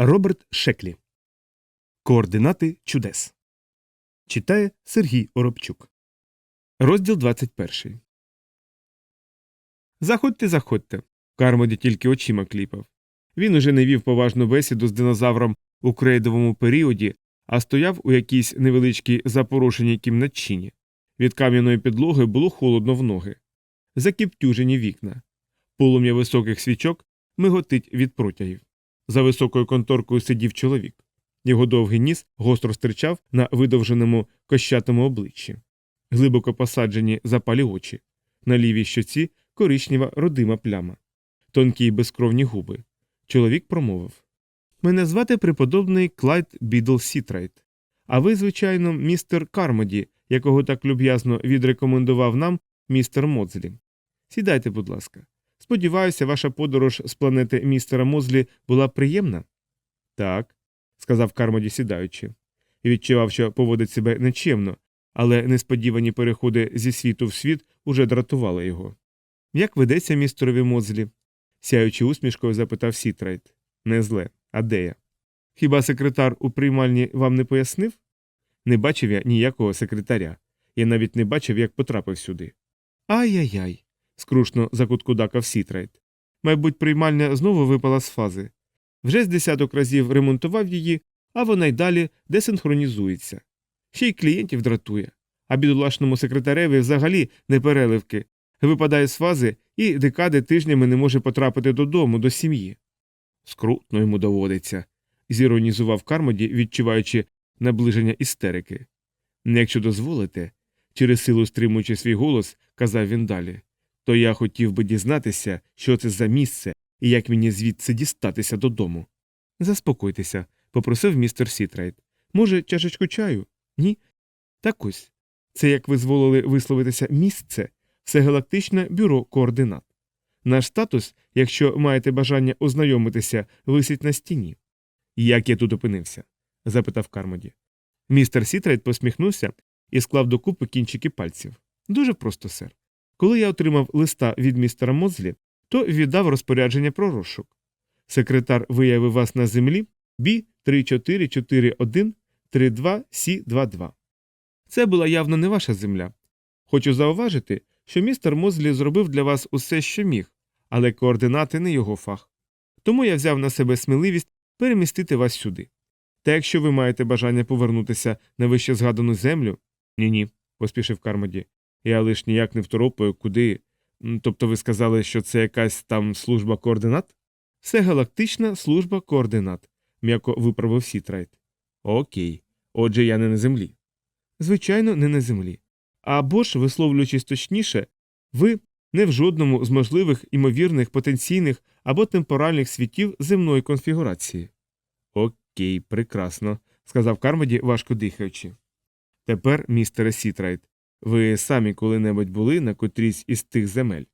Роберт Шеклі. Координати чудес. Читає Сергій Оробчук. Розділ 21. Заходьте, заходьте. Кармоді тільки очима кліпав. Він уже не вів поважну бесіду з динозавром у крейдовому періоді, а стояв у якійсь невеличкій запорошеній кімнатчині. Від кам'яної підлоги було холодно в ноги. Закіптюжені вікна. Полум'я високих свічок миготить від протягів. За високою конторкою сидів чоловік. Його довгий ніс гостро стирчав на видовженому кощатому обличчі, глибоко посаджені запалі очі, на лівій щоці коричнева родима пляма, тонкі й безкровні губи. Чоловік промовив Мене звати преподобний Клайд Бідл Сітрайт. А ви, звичайно, містер Кармоді, якого так люб'язно відрекомендував нам містер Моцлі. Сідайте, будь ласка. Сподіваюся, ваша подорож з планети містера Мозлі була приємна? Так, сказав Кармоді сідаючи, і відчував, що поводить себе нечемно, але несподівані переходи зі світу в світ уже дратували його. Як ведеться містерові Мозлі? сяючи усмішкою, запитав Сітрайт. Не зле, а де я? Хіба секретар у приймальні вам не пояснив? Не бачив я ніякого секретаря. Я навіть не бачив, як потрапив сюди. Ай-яй-яй. Скрушно закуткудакав Сітрайт. Мабуть, приймальня знову випала з фази. Вже з десяток разів ремонтував її, а вона й далі десинхронізується. Ще й клієнтів дратує. А бідолашному секретареві взагалі не переливки. Випадає з фази і декади тижнями не може потрапити додому, до сім'ї. Скрутно йому доводиться, зіронізував Кармоді, відчуваючи наближення істерики. Якщо дозволите, через силу стримуючи свій голос, казав він далі, то я хотів би дізнатися, що це за місце і як мені звідси дістатися додому. Заспокойтеся, попросив містер Сітрайт. Може, чашечку чаю? Ні? Так ось. Це, як ви зволили висловитися місце, всегалактичне бюро координат. Наш статус, якщо маєте бажання ознайомитися, висить на стіні. Як я тут опинився? запитав Кармоді. Містер Сітрайт посміхнувся і склав докупи кінчики пальців. Дуже просто, сер. Коли я отримав листа від містера Мозлі, то віддав розпорядження про розшук. Секретар виявив вас на землі бі 3441 32 сі 22 Це була явно не ваша земля. Хочу зауважити, що містер Мозлі зробив для вас усе, що міг, але координати не його фах. Тому я взяв на себе сміливість перемістити вас сюди. Та якщо ви маєте бажання повернутися на вище згадану землю. Ні ні, поспішив Кармоді. Я лиш ніяк не второпаю, куди. Тобто ви сказали, що це якась там служба координат? Це галактична служба координат, м'яко виправив Сітрайт. Окей. Отже, я не на землі. Звичайно, не на землі. Або ж, висловлюючись точніше, ви не в жодному з можливих імовірних потенційних або темпоральних світів земної конфігурації. Окей, прекрасно, сказав Кармоді, важко дихаючи. Тепер, містере Сітрайт, ви самі коли-небудь були на котрійсь із тих земель.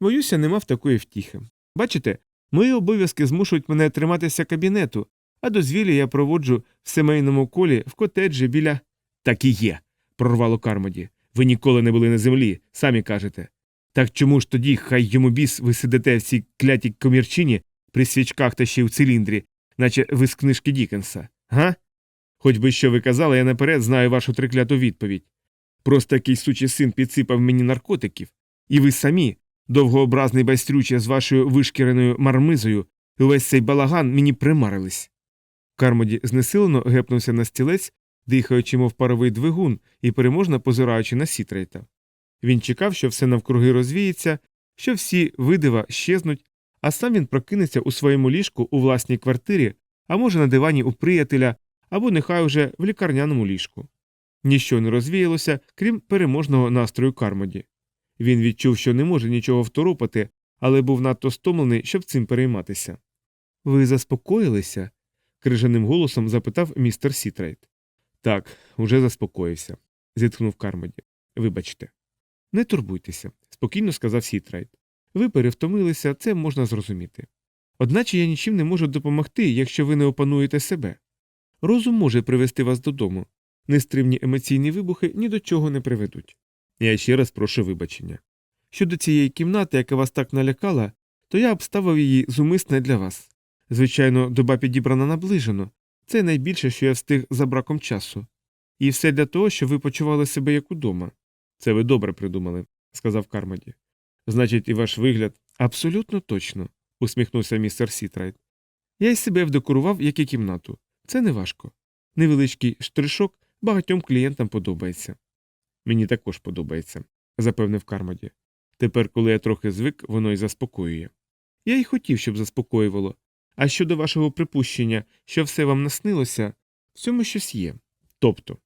Боюся, не мав такої втіхи. Бачите, мої обов'язки змушують мене триматися кабінету, а дозвілля я проводжу в сімейному колі в котеджі біля. Так і є, прорвало Кармоді. Ви ніколи не були на землі, самі кажете. Так чому ж тоді, хай йому біс, ви сидите в цій клятій комірчині при свічках та ще й в циліндрі, наче ви з книжки Дікенса, га? Хоч би що ви казали, я наперед знаю вашу трикляту відповідь. Просто якийсь сучий син підсипав мені наркотиків, і ви самі, довгообразний байстрюче з вашою вишкіреною мармизою, увесь цей балаган мені примарились. Кармоді знесилено гепнувся на стілець, дихаючи, мов паровий двигун, і переможно позираючи на сітрейта. Він чекав, що все навкруги розвіється, що всі видива щезнуть, а сам він прокинеться у своєму ліжку у власній квартирі, а може на дивані у приятеля, або нехай уже в лікарняному ліжку. Ніщо не розвіялося, крім переможного настрою Кармоді. Він відчув, що не може нічого второпати, але був надто стомлений, щоб цим перейматися. Ви заспокоїлися? крижаним голосом запитав містер Сітрейт. Так, уже заспокоївся, зітхнув Кармоді. Вибачте. Не турбуйтеся, спокійно сказав Сітрайт. Ви перевтомилися, це можна зрозуміти. Одначе я нічим не можу допомогти, якщо ви не опануєте себе. Розум може привести вас додому. Нестримні емоційні вибухи ні до чого не приведуть. Я ще раз прошу вибачення. Щодо цієї кімнати, яка вас так налякала, то я обставив її зумисне для вас. Звичайно, доба підібрана наближено. Це найбільше, що я встиг за браком часу. І все для того, щоб ви почували себе як удома. Це ви добре придумали, сказав Кармоді. Значить, і ваш вигляд абсолютно точно, усміхнувся містер Сітрайт. Я й себе вдекорував, як і кімнату. Це не важко. Невеличкий штришок багатьом клієнтам подобається. Мені також подобається, запевнив Кармоді. Тепер, коли я трохи звик, воно й заспокоює. Я й хотів, щоб заспокоювало. А щодо вашого припущення, що все вам наснилося, в цьому щось є. Тобто,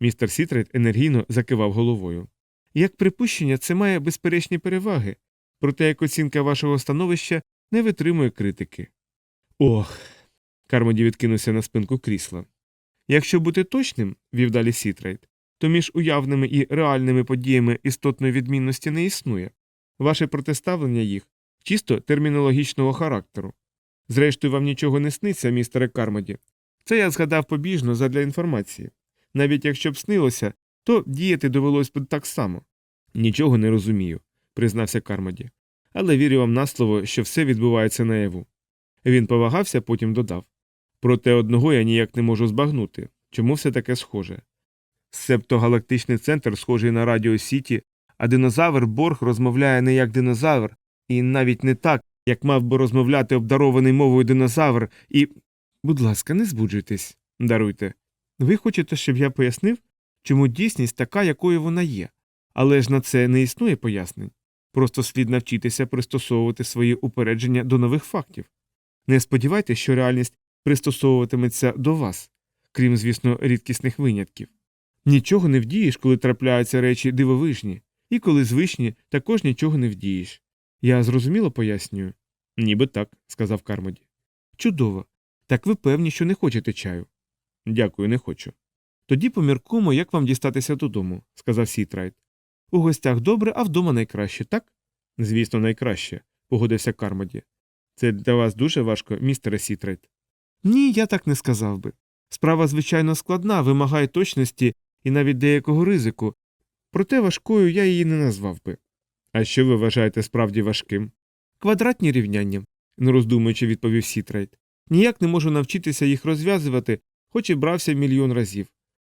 містер Сітрейт енергійно закивав головою. Як припущення, це має безперечні переваги, проте як оцінка вашого становища не витримує критики. Ох. Кармоді відкинувся на спинку крісла. Якщо бути точним, вів далі Сітрейт, то між уявними і реальними подіями істотної відмінності не існує. Ваше протиставлення їх чисто термінологічного характеру. Зрештою, вам нічого не сниться, містере Кармоді. Це я згадав побіжно задля інформації. Навіть якщо б снилося, то діяти довелось б так само. Нічого не розумію, признався Кармоді. Але вірю вам на слово, що все відбувається наяву. Він повагався, потім додав. Проте одного я ніяк не можу збагнути. Чому все таке схоже? Септогалактичний центр схожий на Радіо Сіті, а динозавр Борг розмовляє не як динозавр, і навіть не так, як мав би розмовляти обдарований мовою динозавр, і. Будь ласка, не збуджуйтесь, даруйте. Ви хочете, щоб я пояснив, чому дійсність така, якою вона є, але ж на це не існує пояснень. Просто слід навчитися пристосовувати свої упередження до нових фактів. Не сподівайтеся, що реальність пристосовуватиметься до вас, крім, звісно, рідкісних винятків. Нічого не вдієш, коли трапляються речі дивовижні, і коли звичні, також нічого не вдієш. Я зрозуміло пояснюю? Ніби так, сказав Кармоді. Чудово. Так ви певні, що не хочете чаю. Дякую, не хочу. Тоді поміркуємо, як вам дістатися додому, сказав Сітрайт. У гостях добре, а вдома найкраще, так? Звісно, найкраще, погодився Кармоді. Це для вас дуже важко, містере Сітрайт. Ні, я так не сказав би. Справа, звичайно, складна, вимагає точності і навіть деякого ризику, проте важкою я її не назвав би. А що ви вважаєте справді важким? Квадратні рівняння, не роздумуючи, відповів Сітрайт. Ніяк не можу навчитися їх розв'язувати, хоч і брався мільйон разів.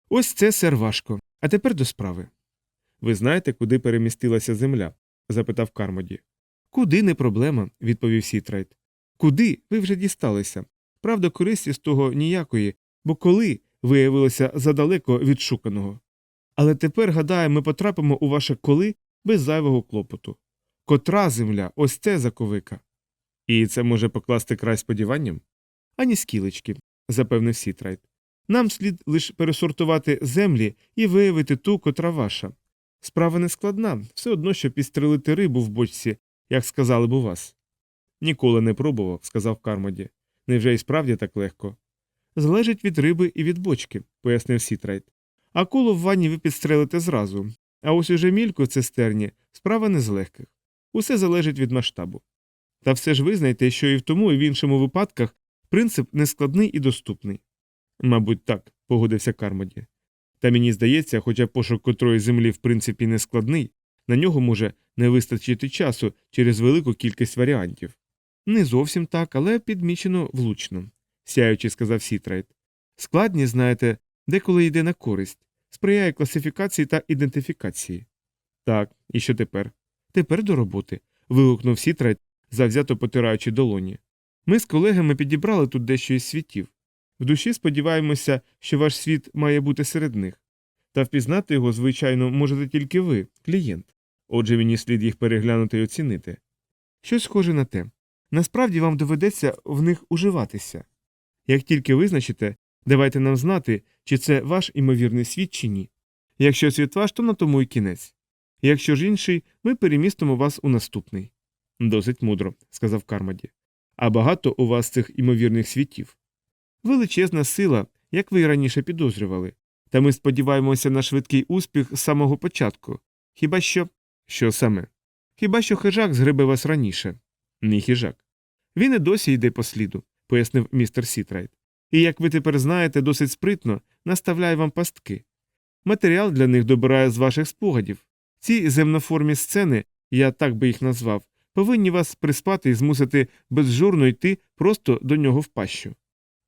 Ось це сер важко. А тепер до справи. Ви знаєте, куди перемістилася земля? запитав Кармоді. Куди не проблема, відповів Сітрайт. Куди ви вже дісталися? Правда, користі з того ніякої, бо коли виявилося задалеко від шуканого. Але тепер, гадаю, ми потрапимо у ваше коли без зайвого клопоту. Котра земля, ось це заковика. І це може покласти край сподіванням? Ані скілечки, запевнив Сітрайт. Нам слід лише пересортувати землі і виявити ту, котра ваша. Справа не складна, все одно, що підстрелити рибу в бочці, як сказали б у вас. Ніколи не пробував, сказав Кармоді. Невже і справді так легко? Залежить від риби і від бочки, пояснив Сітрайт. Акулу в ванні ви підстрелите зразу, а ось уже мільку в цистерні справа не з легких. Усе залежить від масштабу. Та все ж визнайте, що і в тому, і в іншому випадках принцип нескладний і доступний. Мабуть, так, погодився Кармоді. Та мені здається, хоча пошук котрої землі в принципі не складний, на нього може не вистачити часу через велику кількість варіантів. Не зовсім так, але підмічено влучно, сяючи, сказав Сітрайт. Складність, знаєте, деколи йде на користь, сприяє класифікації та ідентифікації. Так, і що тепер? Тепер до роботи. вигукнув Сітрайт, завзято потираючи долоні. Ми з колегами підібрали тут дещо із світів. В душі сподіваємося, що ваш світ має бути серед них. Та впізнати його, звичайно, можете тільки ви, клієнт. Отже, мені слід їх переглянути і оцінити. Щось схоже на те. Насправді вам доведеться в них уживатися. Як тільки визначите, давайте нам знати, чи це ваш імовірний світ чи ні. Якщо світ ваш, то на тому й кінець. Якщо ж інший, ми перемістимо вас у наступний. Досить мудро, сказав Кармаді. А багато у вас цих імовірних світів. Величезна сила, як ви й раніше підозрювали. Та ми сподіваємося на швидкий успіх з самого початку. Хіба що. Що саме? Хіба що хижак згребе вас раніше? Не хижак. Він і досі йде по сліду, пояснив містер Сітрайт. І, як ви тепер знаєте, досить спритно наставляє вам пастки. Матеріал для них добирає з ваших спогадів. Ці земноформі сцени, я так би їх назвав, повинні вас приспати і змусити безжурно йти просто до нього в пащу.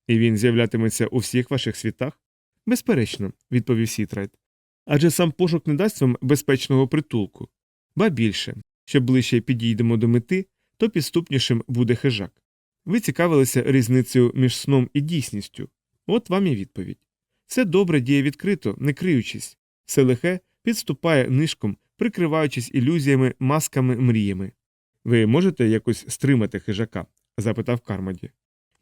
І він з'являтиметься у всіх ваших світах? Безперечно, відповів Сітрайт. Адже сам пошук не дасть вам безпечного притулку. Ба більше, що ближче підійдемо до мети, то підступнішим буде хижак. Ви цікавилися різницею між сном і дійсністю. От вам і відповідь. Все добре діє відкрито, не криючись, все лихе підступає нишком, прикриваючись ілюзіями, масками, мріями. Ви можете якось стримати хижака? запитав Кармоді.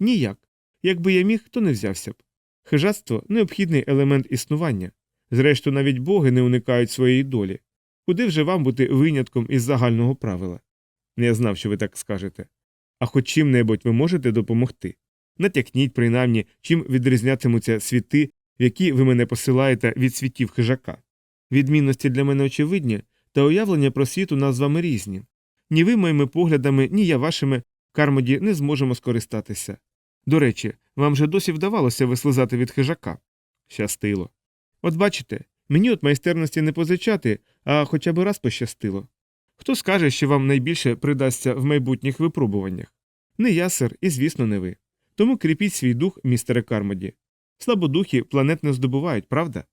Ніяк. Якби я міг, то не взявся б. Хижацтво необхідний елемент існування. Зрештою, навіть боги не уникають своєї долі. Куди вже вам бути винятком із загального правила? Я знав, що ви так скажете. А хоч чим-небудь ви можете допомогти. Натякніть, принаймні, чим відрізнятимуться світи, в які ви мене посилаєте від світів хижака. Відмінності для мене очевидні, та уявлення про світ у нас з вами різні. Ні ви моїми поглядами, ні я вашими кармоді не зможемо скористатися. До речі, вам же досі вдавалося вислизати від хижака. Щастило. От бачите, мені от майстерності не позичати, а хоча б раз пощастило. Хто скаже, що вам найбільше придасться в майбутніх випробуваннях? Не я, сер, і звісно, не ви. Тому кріпіть свій дух, містере Кармоді. Слабодухи планет не здобувають, правда?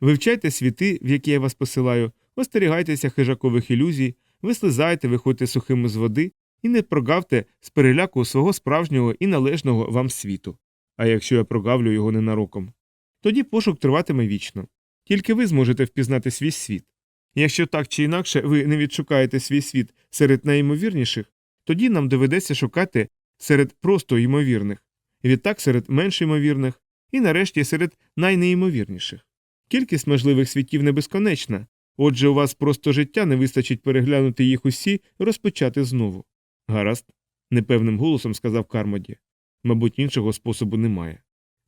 Вивчайте світи, в які я вас посилаю, остерігайтеся хижакових ілюзій, вислизайте, виходьте сухими з води і не прогавте з переляку свого справжнього і належного вам світу. А якщо я прогавлю його ненароком, тоді пошук триватиме вічно. Тільки ви зможете впізнати свій світ. Якщо так чи інакше ви не відшукаєте свій світ серед найімовірніших, тоді нам доведеться шукати серед просто ймовірних, відтак серед менш ймовірних і нарешті серед найнеймовірніших. Кількість можливих світів не безконечна, отже, у вас просто життя не вистачить переглянути їх усі розпочати знову. Гаразд, непевним голосом сказав Кармоді. Мабуть, іншого способу немає.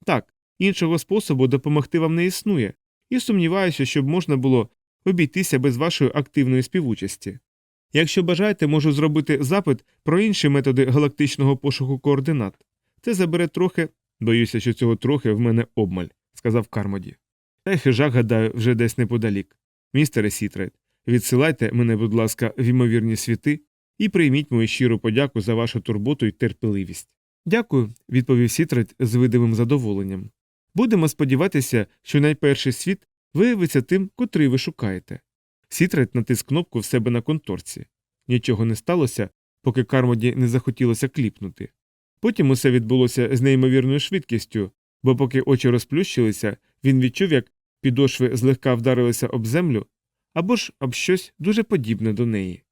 Так, іншого способу допомогти вам не існує, і сумніваюся, щоб можна було обійтися без вашої активної співучасті. Якщо бажаєте, можу зробити запит про інші методи галактичного пошуку координат. Це забере трохи, боюся, що цього трохи в мене обмаль, сказав Кармоді. Та й хижак, гадаю, вже десь неподалік. Містере Сітрейд, відсилайте мене, будь ласка, в імовірні світи і прийміть мою щиру подяку за вашу турботу і терпеливість. Дякую, відповів Сітрейд з видимим задоволенням. Будемо сподіватися, що найперший світ виявиться тим, котрий ви шукаєте. Сітрет натис кнопку в себе на конторці. Нічого не сталося, поки Кармоді не захотілося кліпнути. Потім усе відбулося з неймовірною швидкістю, бо поки очі розплющилися, він відчув, як підошви злегка вдарилися об землю або ж об щось дуже подібне до неї.